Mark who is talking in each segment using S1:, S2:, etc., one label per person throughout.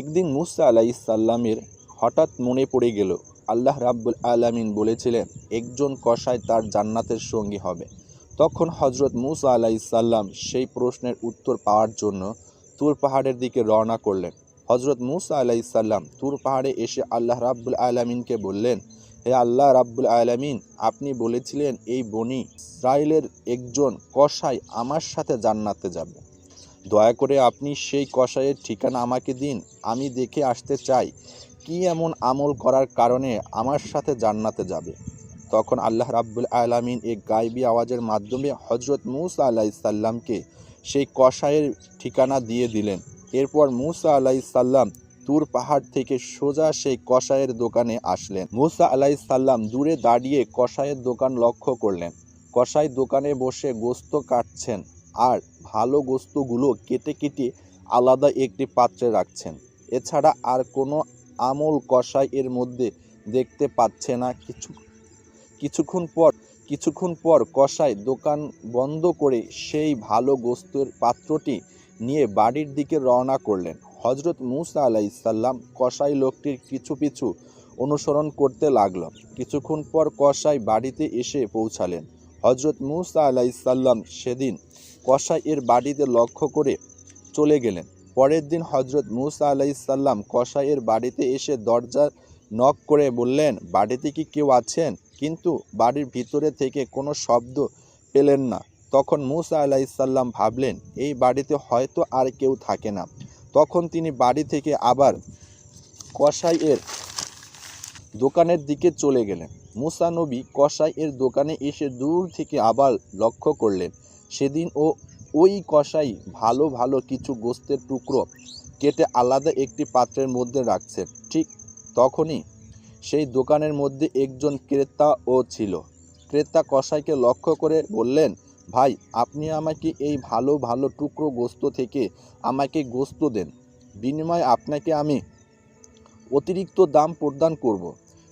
S1: একদিন মুসা আলাইসাল্লামের হঠাৎ মনে পড়ে গেল, আল্লাহ রাব্বুল আলামিন বলেছিলেন, একজন কসাই তার জান্নাতের সঙ্গী হবে। তখন হজরত মুসা আলাইসাল্লাম সেই প্রশ্নের উত্তর পাওয়ার জন্য তুর পাহাড়ের দিকে রওনা করলেন। হজরত মুসা আলাইসাল্লাম তুর পাহাড়ে এসে আল্লাহ রাব্বুল আলামিনকে বললেন, হে আল্লাহ রাব্বুল আলামিন, আপনি বলেছিলেন, এই বনি ইসরায়েলের একজন কসাই আমার সাথে জান্নাতে যাবে। দয়া করে আপনি সেই কসাইয়ের ঠিকানা আমাকে দিন, আমি দেখে আসতে চাই কি এমন আমল করার কারণে আমার সাথে জান্নাতে যাবে। তখন আল্লাহ রাব্বুল আলামিন এক গাইবি আওয়াজের মাধ্যমে হজরত মুসা আলাইসাল্লামকে সেই কসাইয়ের ঠিকানা দিয়ে দিলেন। এরপর মুসা আলাইসাল্লাম তুর পাহাড় থেকে সোজা সেই কসাইয়ের দোকানে আসলেন। মুসা আলাইসাল্লাম দূরে দাঁড়িয়ে কসাইয়ের দোকান লক্ষ্য করলেন। কসাই দোকানে বসে গোস্ত কাটছেন। আর ভালো গোস্তগুলো কেটে কেটে আলাদা একটি পাত্রে রাখছেন। এছাড়া আর কোনো আমল কষাই এর মধ্যে দেখতে পাচ্ছে না। কিছু, কিছুক্ষণ পর কিছুক্ষণ পর কষাই দোকান বন্ধ করে সেই ভালো গোস্তের পাত্রটি নিয়ে বাড়ির দিকে রওনা করলেন। হজরত মুসা আলাইসাল্লাম কষাই লোকটির কিছু পিছু অনুসরণ করতে লাগল। কিছুক্ষণ পর কষাই বাড়িতে এসে পৌঁছালেন। হজরত মুসা আলাইসাল্লাম সেদিন কসাই এর বাড়িতে লক্ষ্য করে চলে গেলেন। পরের দিন হজরত মুসা আলাইসাল্লাম কসাইয়ের বাড়িতে এসে দরজা নক করে বললেন, বাড়িতে কি কেউ আছেন? কিন্তু বাড়ির ভিতরে থেকে কোনো শব্দ পেলেন না। তখন মুসা আলাইসাল্লাম ভাবলেন, এই বাড়িতে হয়তো আর কেউ থাকে না। তখন তিনি বাড়ি থেকে আবার কসাই এর দোকানের দিকে চলে গেলেন। মুসা নবী কসাই এর দোকানে এসে দূর থেকে আবার লক্ষ্য করলেন। সেদিন ও ওই কষাই ভালো ভালো কিছু গোস্তের টুকরো কেটে আলাদা একটি পাত্রের মধ্যে রাখছেন ঠিক তখনই সেই দোকানের মধ্যে একজন ক্রেতাও ছিল। ক্রেতা কসাইকে লক্ষ্য করে বললেন, ভাই, আপনি আমাকে এই ভালো ভালো টুকরো গোস্ত থেকে আমাকে গোস্ত দেন। বিনিময়ে আপনাকে আমি অতিরিক্ত দাম প্রদান করব।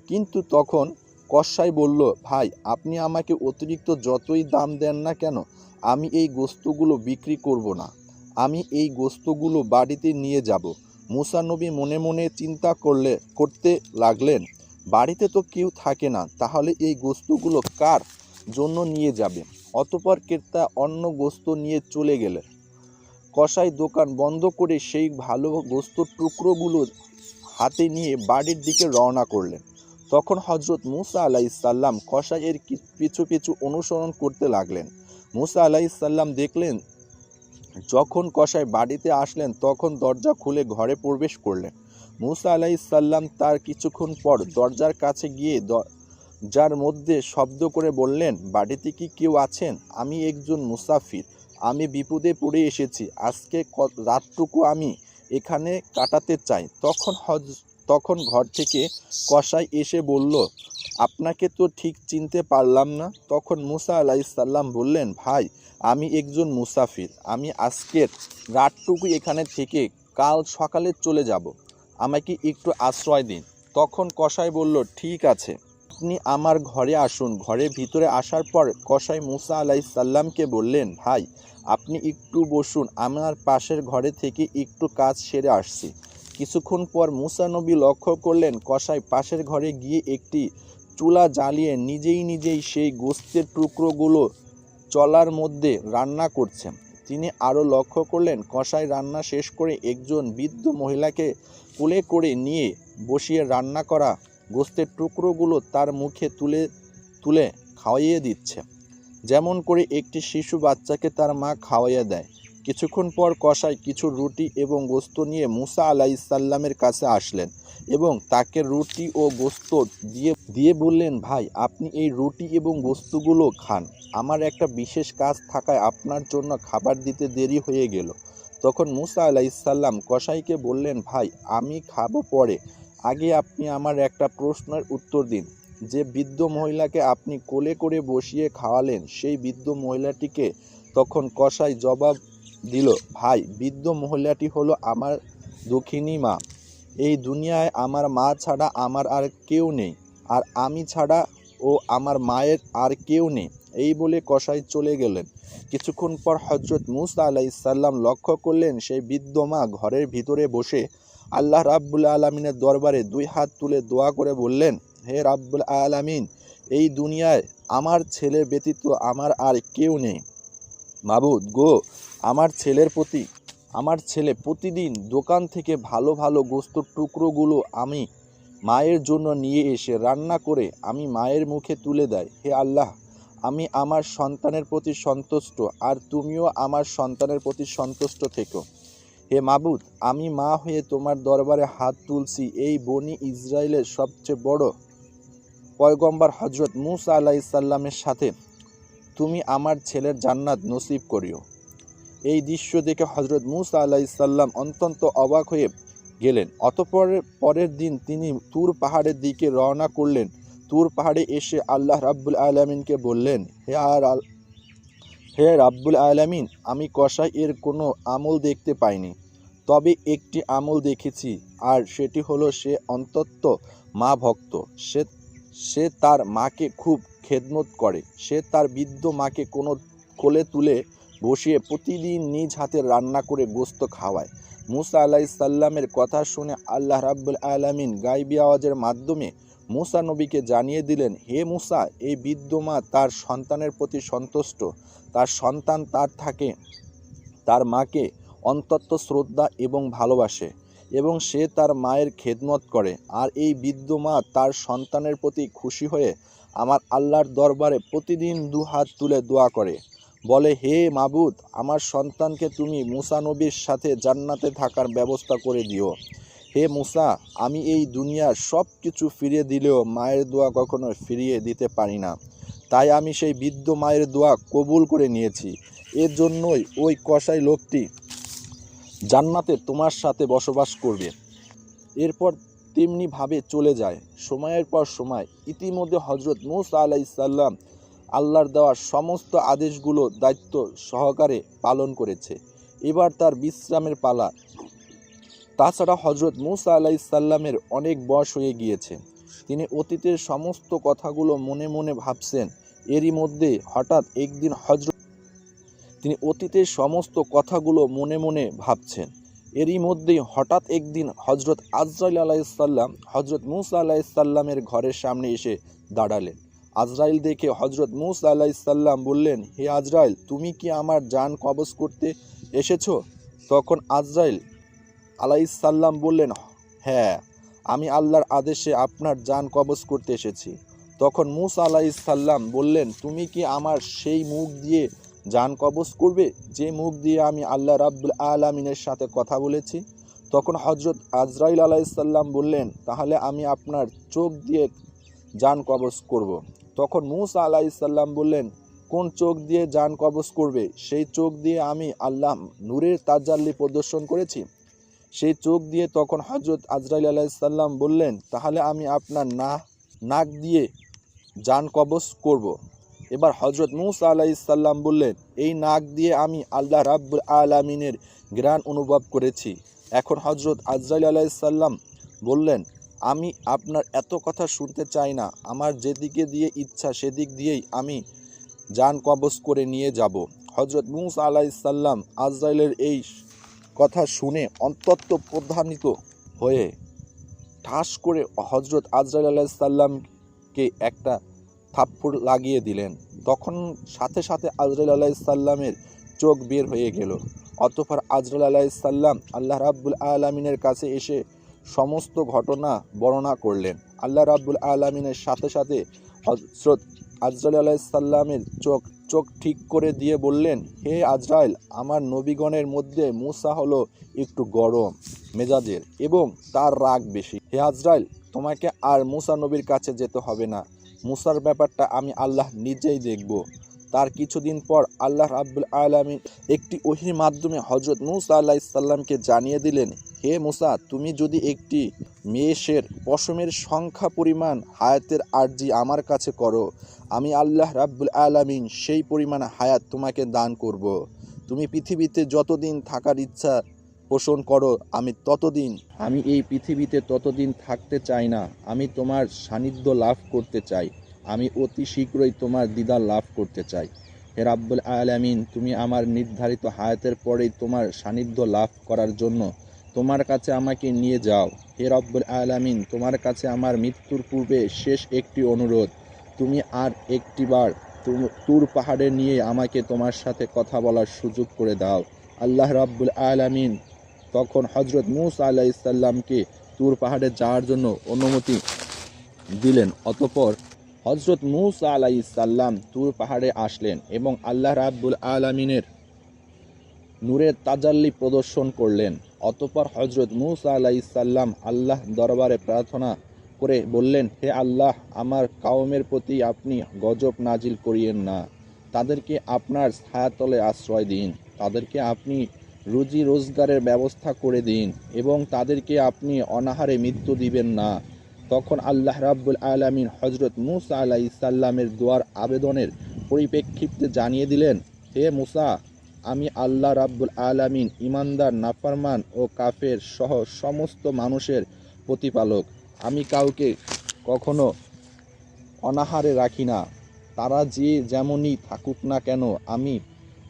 S1: কিন্তু তখন কসাই বলল, ভাই, আপনি আমাকে অতিরিক্ত যতই দাম দেন না কেন, আমি এই গোস্তগুলো বিক্রি করব না। আমি এই গোস্তগুলো বাড়িতে নিয়ে যাব। মুসা নবী মনে মনে চিন্তা করলে, করতে লাগলেন, বাড়িতে তো কেউ থাকে না, তাহলে এই গোস্তগুলো কার জন্য নিয়ে যাবে? অতপর ক্রেতা অন্য গোস্ত নিয়ে চলে গেলেন। কসাই দোকান বন্ধ করে সেই ভালো গোস্তর টুকরোগুলো হাতে নিয়ে বাড়ির দিকে রওনা করলেন। তখন হজরত মুসা আলাইসাল্লাম কসাইয়ের কি- পিছু পিছু অনুসরণ করতে লাগলেন। মুসা আলাইসাল্লাম দেখলেন, যখন কসাই বাড়িতে আসলেন তখন দরজা খুলে ঘরে প্রবেশ করলেন। মুসা আলাইসাল্লাম তার কিছুক্ষণ পর দরজার কাছে গিয়ে যার মধ্যে শব্দ করে বললেন, বাড়িতে কি কেউ আছেন? আমি একজন মুসাফির। আমি বিপদে পড়ে এসেছি। আজকে রাতটুকু আমি এখানে কাটাতে চাই। তখন হজ তখন ঘর থেকে কসাই এসে বলল, আপনাকে তো ঠিক চিনতে পারলাম না। তখন মুসা আলাইসাল্লাম বললেন, ভাই, আমি একজন মুসাফির। আমি আজকের রাতটুকু এখানে থেকে কাল সকালে চলে যাব। আমাকে একটু আশ্রয় দিন। তখন কসাই বলল, ঠিক আছে। আপনি আমার ঘরে আসুন। ঘরের ভিতরে আসার পর কসাই মুসা আলাইসাল্লামকে বললেন, ভাই, আপনি একটু বসুন। আমার পাশের ঘরে থেকে একটু কাজ সেরে আসছি। কিছুক্ষণ পর মুসা নবী লক্ষ্য করলেন কসাই পাশের ঘরে গিয়ে একটি চুলা জ্বালিয়ে নিজেই নিজেই সেই গোস্তের টুকরোগুলো চলার মধ্যে রান্না করছেন। তিনি আরও লক্ষ্য করলেন কসাই রান্না শেষ করে একজন বৃদ্ধ মহিলাকে কোলে করে নিয়ে বসিয়ে রান্না করা গোস্তের টুকরোগুলো তার মুখে তুলে তুলে খাওয়াইয়ে দিচ্ছে। যেমন করে একটি শিশু বাচ্চাকে তার মা খাওয়াইয়া দেয়। কিছুক্ষণ পর কসাই কিছু রুটি এবং গোস্ত নিয়ে মুসা আলাইসাল্লামের কাছে আসলেন এবং তাকে রুটি ও গোস্ত দিয়ে দিয়ে বললেন, ভাই, আপনি এই রুটি এবং গোস্তগুলো খান। আমার একটা বিশেষ কাজ থাকায় আপনার জন্য খাবার দিতে দেরি হয়ে গেল। তখন মুসা আলাইসাল্লাম কসাইকে বললেন, ভাই, আমি খাব পরে। আগে আপনি আমার একটা প্রশ্নের উত্তর দিন। যে বৃদ্ধ মহিলাকে আপনি কোলে করে বসিয়ে খাওয়ালেন, সেই বৃদ্ধ মহিলাটিকে? তখন কসাই জবাব দিল, ভাই, বৃদ্ধ মহিলাটি হলো আমার দক্ষিণী মা। এই দুনিয়ায় আমার মা ছাড়া আমার আর কেউ নেই, আর আমি ছাড়া ও আমার মায়ের আর কেউ নেই। এই বলে কসাই চলে গেলেন। কিছুক্ষণ পর হজরত মুসা আলাইসাল্লাম লক্ষ্য করলেন সেই বৃদ্ধ মা ঘরের ভিতরে বসে আল্লাহ রাব্বুল আলমিনের দরবারে দুই হাত তুলে দোয়া করে বললেন, হে রাব্বুল আলামিন, এই দুনিয়ায় আমার ছেলের ব্যতীত আমার আর কেউ নেই। মাবুদ গো আমার ছেলের প্রতি, আমার ছেলে প্রতিদিন দোকান থেকে ভালো ভালো গোস্তর টুকরোগুলো আমি মায়ের জন্য নিয়ে এসে রান্না করে আমি মায়ের মুখে তুলে দেয়। হে আল্লাহ, আমি আমার সন্তানের প্রতি সন্তুষ্ট আর তুমিও আমার সন্তানের প্রতি সন্তুষ্ট থেকো। হে মাবুদ, আমি মা হয়ে তোমার দরবারে হাত তুলছি, এই বনি ইসরায়েলের সবচেয়ে বড় পয়গম্বর হজরত মুসা আলাইসাল্লামের সাথে। তুমি আমার ছেলের জান্নাত নসিব করিও। এই দৃশ্য দেখে হজরত মুসা আলাইসাল্লাম অত্যন্ত অবাক হয়ে গেলেন। অতপর পরের দিন তিনি তুর পাহাড়ের দিকে রওনা করলেন। তুর পাহাড়ে এসে আল্লাহ রাব্বুল আলমিনকে বললেন, হে আর হে রাব্বুল আলামিন, আমি কষাই এর কোনো আমল দেখতে পাইনি। তবে একটি আমল দেখেছি, আর সেটি হলো সে অন্তত মা ভক্ত। সে সে তার মাকে খুব খেদমত করে। সে তার বৃদ্ধ মাকে কোনো কোলে তুলে বসিয়ে প্রতিদিন নিজ হাতে রান্না করে গোস্ত খাওয়ায়। মুসা আলাহি সাল্লামের কথা শুনে আল্লাহ রাব্বুল আলামিন গাইবি আওয়াজের মাধ্যমে মুসা নবীকে জানিয়ে দিলেন, হে মুসা, এই বৃদ্ধ মা তার সন্তানের প্রতি সন্তুষ্ট। তার সন্তান তার থাকে, তার মাকে অন্তত শ্রদ্ধা এবং ভালোবাসে এবং সে তার মায়ের খেদমত করে। আর এই বৃদ্ধ মা তার সন্তানের প্রতি খুশি হয়ে আমার আল্লাহর দরবারে প্রতিদিন দু হাত তুলে দোয়া করে। বলে, হে মাবুদ, আমার সন্তানকে তুমি মুসা নবীর সাথে জান্নাতে থাকার ব্যবস্থা করে দিও। হে মুসা, আমি এই দুনিয়ার সব কিছু ফিরিয়ে দিলেও মায়ের দোয়া কখনো ফিরিয়ে দিতে পারি না। তাই আমি সেই বৃদ্ধ মায়ের দোয়া কবুল করে নিয়েছি। এর জন্যই ওই কসাই লোকটি জান্নাতে তোমার সাথে বসবাস করবে। এরপর তেমনিভাবে চলে যায়। সময়ের পর সময়। ইতিমধ্যে হজরত মুসা আলাইসাল্লাম আল্লাহর দেওয়া সমস্ত আদেশগুলো দায়িত্ব সহকারে পালন করেছে। এবার তার বিশ্রামের পালা। তাছাড়া হজরত মুসা আলাইসাল্লামের অনেক বয়স হয়ে গিয়েছে। তিনি অতীতের সমস্ত কথাগুলো মনে মনে ভাবছেন। এরই মধ্যে হঠাৎ একদিন হজরত তিনি অতীতের সমস্ত কথাগুলো মনে মনে ভাবছেন। এরই মধ্যেই হঠাৎ একদিন হজরত আজরাইল আলাইসাল্লাম হজরত মুসা আলাইসাল্লামের ঘরের সামনে এসে দাঁড়ালেন। আজরাইল দেখে হজরত মুসা আলাইসাল্লাম বললেন, হে আজরাইল, তুমি কি আমার জান কবজ করতে এসেছ? তখন আজরাইল আলাইসাল্লাম বললেন হ্যাঁ আমি আল্লাহর আদেশে আপনার জান কবজ করতে এসেছি। তখন মুসা আলাইসাল্লাম বললেন, তুমি কি আমার সেই মুখ দিয়ে জান কবজ করবে, যে মুখ দিয়ে আমি আল্লাহ রাব্বুল আলমিনের সাথে কথা বলেছি? তখন হজরত আজরাইল আলাইসাল্লাম বললেন, তাহলে আমি আপনার চোখ দিয়ে জান কবজ করব। তখন মুসা আলাইসাল্লাম বললেন, কোন চোখ দিয়ে জান কবজ করবে? সেই চোখ দিয়ে আমি আল্লাহ নূরের তাজাল্লি প্রদর্শন করেছি। সেই চোখ দিয়ে তখন হজরত আজরাইল আলাইসাল্লাম বললেন, তাহলে আমি আপনার না, নাক দিয়ে জান কবজ করব। এবার হজরত মুসা আলাইসাল্লাম বললেন, এই নাক দিয়ে আমি আল্লাহ রাব্বুল আলমিনের জ্ঞান অনুভব করেছি। এখন হজরত আজরাইল আলাইসাল্লাম বললেন আমি আপনার এত কথা শুনতে চাই না। আমার যেদিকে দিয়ে ইচ্ছা সেদিক দিয়েই আমি জান কবজ করে নিয়ে যাব। হজরত মুসা আলাইসাল্লাম আজরাইলের এই কথা শুনে অন্তত প্রধানিত হয়ে ঠাস করে হজরত আজরাইল আলাইসাল্লামকে একটা থাপ্পড় লাগিয়ে দিলেন। তখন সাথে সাথে আজরাইল আলাইসাল্লামের চোখ বের হয়ে গেল। অতঃপর আজরাইল আলাইসাল্লাম আল্লাহ রাব্বুল আলমিনের কাছে এসে সমস্ত ঘটনা বর্ণনা করলেন। আল্লাহ রাব্বুল আলমিনের সাথে সাথে হজরত আজরাইল আলাইসাল্লামের চোখ চোখ ঠিক করে দিয়ে বললেন, হে আজরাইল, আমার নবীগণের মধ্যে মুসা হলো একটু গরম মেজাজের এবং তার রাগ বেশি। হে আজরাইল, তোমাকে আর মুসা নবীর কাছে যেতে হবে না। মুসার ব্যাপারটা আমি আল্লাহ নিজেই দেখব। তার কিছুদিন পর আল্লাহ রাব্বুল আলমিন একটি ওহির মাধ্যমে হজরত মুসা আল্লাহ ইসাল্লামকে জানিয়ে দিলেন, হে মুসা, তুমি যদি একটি মেয়েশের পশমের সংখ্যা পরিমাণ হায়াতের আর্জি আমার কাছে করো, আমি আল্লাহ রাব্বুল আলামিন সেই পরিমাণ হায়াত তোমাকে দান করব। তুমি পৃথিবীতে যতদিন থাকার ইচ্ছা পোষণ করো, আমি ততদিন আমি এই পৃথিবীতে ততদিন থাকতে চাই না, আমি তোমার সান্নিধ্য লাভ করতে চাই আমি অতি শীঘ্রই তোমার দিদার লাভ করতে চাই। হে রাব্বুল আলামিন, তুমি আমার নির্ধারিত হায়াতের পরেই তোমার সান্নিধ্য লাভ করার জন্য তোমার কাছে আমাকে নিয়ে যাও। হে রব্বুল আলামিন, তোমার কাছে আমার মৃত্যুর পূর্বে শেষ একটি অনুরোধ। তুমি আর একটিবার তুর পাহাড়ে নিয়ে আমাকে তোমার সাথে কথা বলার সুযোগ করে দাও। আল্লাহ রাব্বুল আলামিন তখন হজরত মুসা আলাইসাল্লামকে তুর পাহাড়ে যাওয়ার জন্য অনুমতি দিলেন। অতপর হজরত মুসা আলাইসাল্লাম তুর পাহাড়ে আসলেন এবং আল্লাহ রাব্বুল আলামিনের নূরের তাজাল্লি প্রদর্শন করলেন। অতপর হজরত মুসা আলাইসাল্লাম আল্লাহ দরবারে প্রার্থনা করে বললেন, হে আল্লাহ, আমার কাউমের প্রতি আপনি গজব নাজিল করিয়েন না। তাদেরকে আপনার ছায়াতলে আশ্রয় দিন। তাদেরকে আপনি রুজি রোজগারের ব্যবস্থা করে দিন এবং তাদেরকে আপনি অনাহারে মৃত্যু দিবেন না। তখন আল্লাহ রাব্বুল আলামিন হজরত মুসা আলাইসাল্লামের দোয়ার আবেদনের পরিপ্রেক্ষিতে জানিয়ে দিলেন, হে মুসা, আমি আল্লাহ রাব্বুল আলামিন ইমানদার নাফারমান ও কাফের সহ সমস্ত মানুষের প্রতিপালক। আমি কাউকে কখনো অনাহারে রাখি না। তারা যে যেমনই থাকুক না কেন, আমি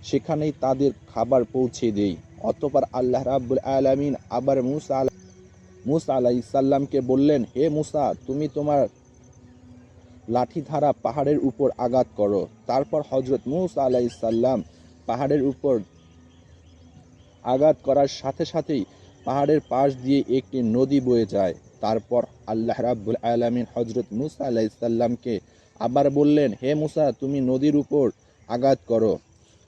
S1: সেখানেই তাদের খাবার পৌঁছে দেই। অতপর আল্লাহ রাব্বুল আলামিন আবার মুসা মুসা আলাইসাল্লামকে বললেন, হে মুসা, তুমি তোমার লাঠি ধারা পাহাড়ের উপর আঘাত করো। তারপর হজরত মুসা আলাইসাল্লাম পাহাড়ের উপর আঘাত করার সাথে সাথেই পাহাড়ের পাশ দিয়ে একটি নদী বয়ে যায়। তারপর আল্লাহ রাব্বুল আলামিন হজরত মুসা আলাইসাল্লামকে আবার বললেন, হে মুসা, তুমি নদীর উপর আঘাত করো।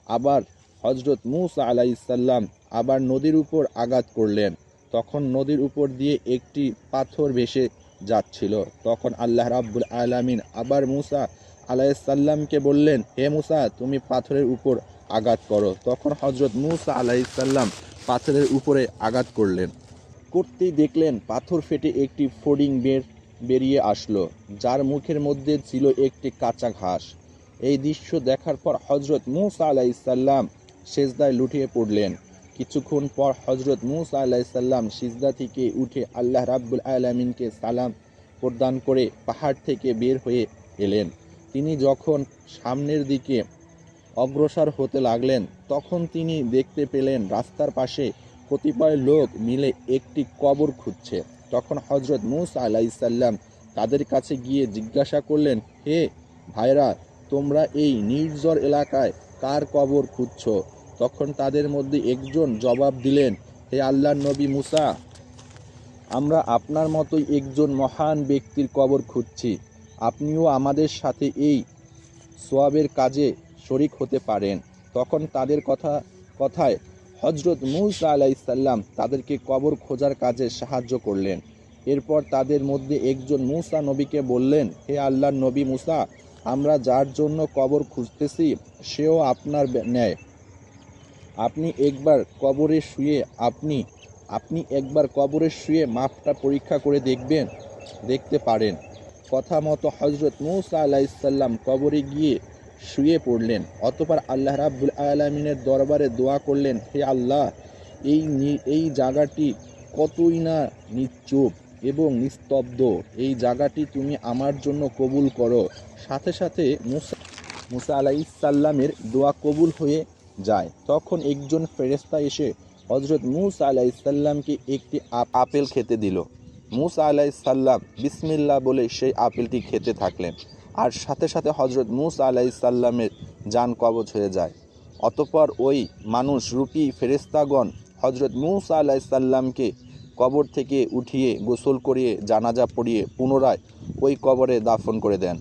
S1: আবার হজরত মুসা আলাইসাল্লাম আবার নদীর উপর আঘাত করলেন। তখন নদীর উপর দিয়ে একটি পাথর ভেসে যাচ্ছিল। তখন আল্লাহ রাব্বুল আলামিন আবার মুসা আলাইসাল্লামকে বললেন, হে মুসা, তুমি পাথরের উপর আঘাত করো। তখন হজরত মুসা আলাইসাল্লাম পাথরের উপরে আঘাত করলেন। করতেই দেখলেন পাথর ফেটে একটি ফডিং বের, বেরিয়ে আসলো, যার মুখের মধ্যে ছিল একটি কাঁচা ঘাস। এই দৃশ্য দেখার পর হজরত মুসা আলাইসাল্লাম সেজদায় লুটিয়ে পড়লেন। কিছুক্ষণ পর হজরত মুসা আলাইসাল্লাম সিজদা থেকে উঠে আল্লাহ রাব্বুল আলমিনকে সালাম প্রদান করে পাহাড় থেকে বের হয়ে এলেন। তিনি যখন সামনের দিকে অগ্রসর হতে লাগলেন, তখন তিনি দেখতে পেলেন রাস্তার পাশে কতিপয় লোক মিলে একটি কবর খুঁজছে। তখন হজরত মুসা আলাইসাল্লাম তাদের কাছে গিয়ে জিজ্ঞাসা করলেন, হে ভাইরা, তোমরা এই নির্জর এলাকায় কার কবর খুঁজছো? তখন তাদের মধ্যে একজন জবাব দিলেন, হে আল্লাহর নবী মুসা, আমরা আপনার মতোই একজন মহান ব্যক্তির কবর খুঁজছি। আপনিও আমাদের সাথে এই সোয়াবের কাজে শরিক হতে পারেন। তখন তাদের কথা, কথায় হজরত মুসা আলাইসাল্লাম তাদেরকে কবর খোঁজার কাজে সাহায্য করলেন। এরপর তাদের মধ্যে একজন মুসা নবীকে বললেন, হে আল্লাহর নবী মুসা, আমরা যার জন্য কবর খুঁজতেছি, সেও আপনার ন্যায়। আপনি একবার কবরে শুয়ে আপনি আপনি একবার কবরে শুয়ে মাপটা পরীক্ষা করে দেখবেন, দেখতে পারেন। কথা মতো হজরত মুসা আলাইসাল্লাম কবরে গিয়ে শুয়ে পড়লেন। অতপর আল্লাহ রাব্বুল আলমিনের দরবারে দোয়া করলেন, হে আল্লাহ, এই এই জায়গাটি কতই না নিশ্চুপ এবং নিস্তব্ধ। এই জায়গাটি তুমি আমার জন্য কবুল করো। সাথে সাথে মুসা মুসা আলাইসাল্লামের দোয়া কবুল হয়ে যায়। তখন একজন ফেরেস্তা এসে হজরত মুসা আলাইসাল্লামকে একটি আপেল খেতে দিল। মুসা আলাইসাল্লাম বিসমিল্লা বলে সেই আপেলটি খেতে থাকলেন। আর সাথে সাথে হজরত মুসা আলাইসাল্লামের যান কবচ হয়ে যায়। অতপর ওই মানুষ রূপী ফেরেস্তাগণ হজরত মুসা আলাইসাল্লামকে কবর থেকে উঠিয়ে গোসল করিয়ে জানাজা পড়িয়ে পুনরায় ওই কবরে দাফন করে দেন।